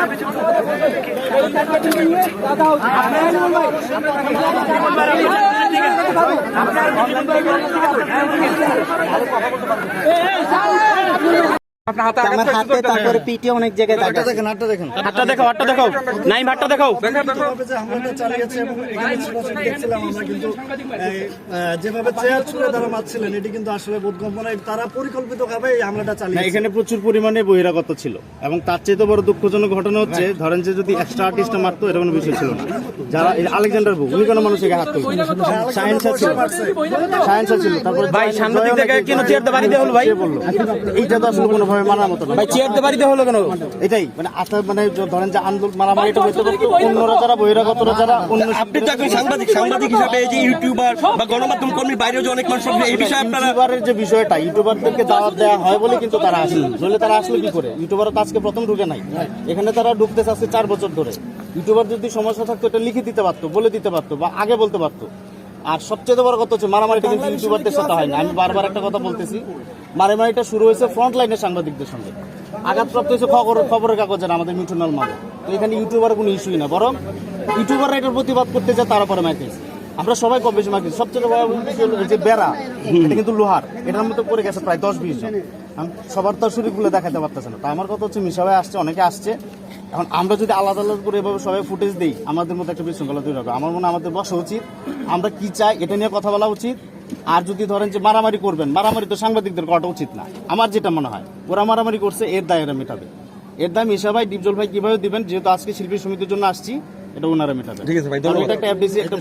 আপনার হাতে আমার হাতে তারপরে পিঠে অনেক জায়গায় দাগ দেখেন আটটা দেখেন। হাতটা দেখাও হাতটা দেখাও নাইম হাতটা দেখাও হামলাটা চালিয়েছে এবং এখানে ছোটাছুটি দেখছিলাম আমরা কিন্তু যেভাবে চেয়ার ছুড়ে তারা মারছিলেন এটি কিন্তু আসলে বোধগম্য নয় তারা পরিকল্পিতভাবে এই হামলাটা চালিয়েছে এখানে প্রচুর পরিমাণে বহিরাগত ছিল এবং তার চেয়ে তো বড় দুঃখজনক ঘটনা হচ্ছে ধরেন যে যদি এক্সট্রা আর্টিস্টটা মারতো এরকম বিষয় ছিল না। যারা এই আলেকজান্ডার বউ উনি কোনো মানুষকে হাত সায়েন্সা ছিল। সায়েন্সা ছিল। তারপরে ভাই, সামনের দিক কেন চেয়ার বাড়ি দেওয়া হলো ভাই? এইটা তো আসলে মানার মতো না। ভাই চেয়ার দিয়ে বাড়িতে হলো কেন? এটাই মানে আস্থা মানে ধরেন যে আন্দোলন পারতো অন্যরা যারা বহিরাগতরা যারা অন্য আপনি তো একজন সাংবাদিক সাংবাদিক হিসাবে এই যে ইউটিউবার বা গণমাধ্যম কর্মীর বাইরেও যে অনেক মানুষ এই বিষয়ে আপনারা ইউটিউবারের যে বিষয়টা ইউটিউবারদেরকে দাওয়াত দেওয়া হয় বলে কিন্তু তারা আসে নইলে তারা আসলে কি করে? তো আজকে প্রথম ঢুকে নাই। এখানে তারা ঢুকতেছে আজকে চার বছর ধরে। ইউটিউবার যদি সমস্যা থাকতো এটা লিখে দিতে পারতো বলে দিতে পারতো বা আগে বলতে পারতো। আর সবচেয়ে বড় কথা হচ্ছে মারামারিটা কিন্তু ইউটিউবারদের সাথে হয় না। আমি বারবার একটা কথা বলতেছি মারামারিটা শুরু হয়েছে ফ্রন্ট লাইনের সাংবাদিকদের সঙ্গে। আঘাতপ্রাপ্ত হয়েছে খবর খবরের কাগজের আমাদের মিঠুনাল মালে তো এখানে ইউটিউবার কোনো ইস্যুই না বরং ইউটিউবাররা এটার প্রতিবাদ করতে যায় তার উপরে মাইকেছে আমরা সবাই কম বেশি মার্কেট সবচেয়ে বড় যে বেড়া এটা কিন্তু লোহার। এটার মধ্যে পড়ে গেছে প্রায় দশ বিশ জন। সবার তো শরীরগুলো দেখাতে পারতেছে না। তো আমার কথা হচ্ছে মিশাবাই আসছে অনেকে আসছে। এখন আমরা যদি আলাদা আলাদা করে এভাবে সবাই ফুটেজ দিই আমাদের মধ্যে একটা বিশৃঙ্খলা তৈরি হবে। আমার মনে হয় আমাদের বসা উচিত। আমরা কি চাই এটা নিয়ে কথা বলা উচিত। আর যদি ধরেন যে মারামারি করবেন মারামারি তো সাংবাদিকদের করাটা উচিত না। আমার যেটা মনে হয় ওরা মারামারি করছে এর দায় এরা মেটাবে। এর দায় মিশা ভাই ডিপজল ভাই কীভাবে দিবেন? যেহেতু আজকে শিল্পী সমিতির জন্য আসছি এটা ওনারা মেটাবে। ঠিক আছে ভাই, ধন্যবাদ। একটা একটা।